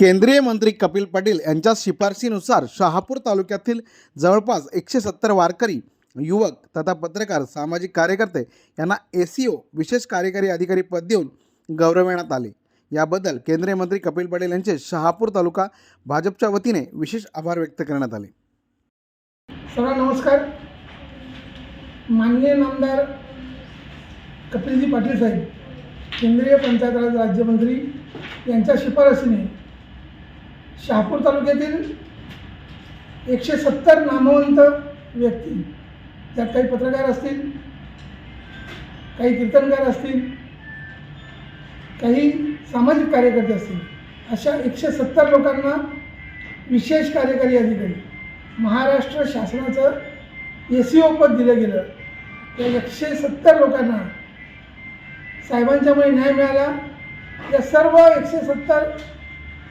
केंद्रीय मंत्री कपिल पाटील यांच्या शिफारशीनुसार शहापूर तालुक्यातील जवळपास एकशे सत्तर वारकरी युवक तथा पत्रकार सामाजिक कार्यकर्ते यांना ए सी ओ विशेष कार्यकारी अधिकारी पद देऊन गौरविण्यात आले. याबद्दल केंद्रीय मंत्री कपिल पाटील यांचे शहापूर तालुका भाजपच्या वतीने विशेष आभार व्यक्त करण्यात आले. सर्वांना नमस्कार. माननीय नामदार कपिलजी पाटील साहेब केंद्रीय पंचायत राज राज्यमंत्री यांच्या शिफारसीने शहापूर तालुक्यातील एकशे सत्तर नामवंत व्यक्ती. त्यात काही पत्रकार असतील काही कीर्तनकार असतील काही सामाजिक कार्यकर्ते असतील. अशा एकशे सत्तर लोकांना विशेष कार्यकारी अधिकारी महाराष्ट्र शासनाचं ए सी ओ पद दिलं गेलं. त्या एकशे सत्तर लोकांना साहेबांच्यामुळे न्याय मिळाला. या सर्व एकशे सत्तर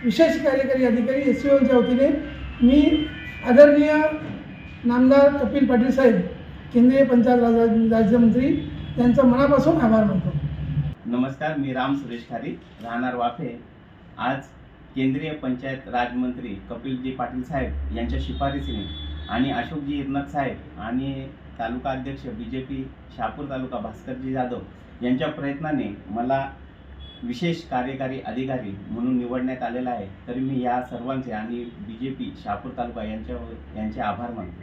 विशेष कार्यकारी अधिकारी एस सी ओच्या वतीने मी आदरणीय नामदार कपिल पाटील साहेब केंद्रीय पंचायत राज राज्यमंत्री यांचा मनापासून आभार मानतो. नमस्कार मी राम सुरेश खारी राहणार वाफे. आज केंद्रीय पंचायत राजमंत्री कपिलजी पाटील साहेब यांच्या शिफारसीने आणि अशोकजी इरनक साहेब आणि तालुका अध्यक्ष B J P Shahapur taluka Bhaskarji Jadhav यांच्या प्रयत्नाने मला विशेष कार्यकारी अधिकारी म्हणून निवडण्यात आलेला आहे तरी मी या सर्वांचे आणि बी जे पी शहापूर तालुका यांच्या यांचे आभार मानतो.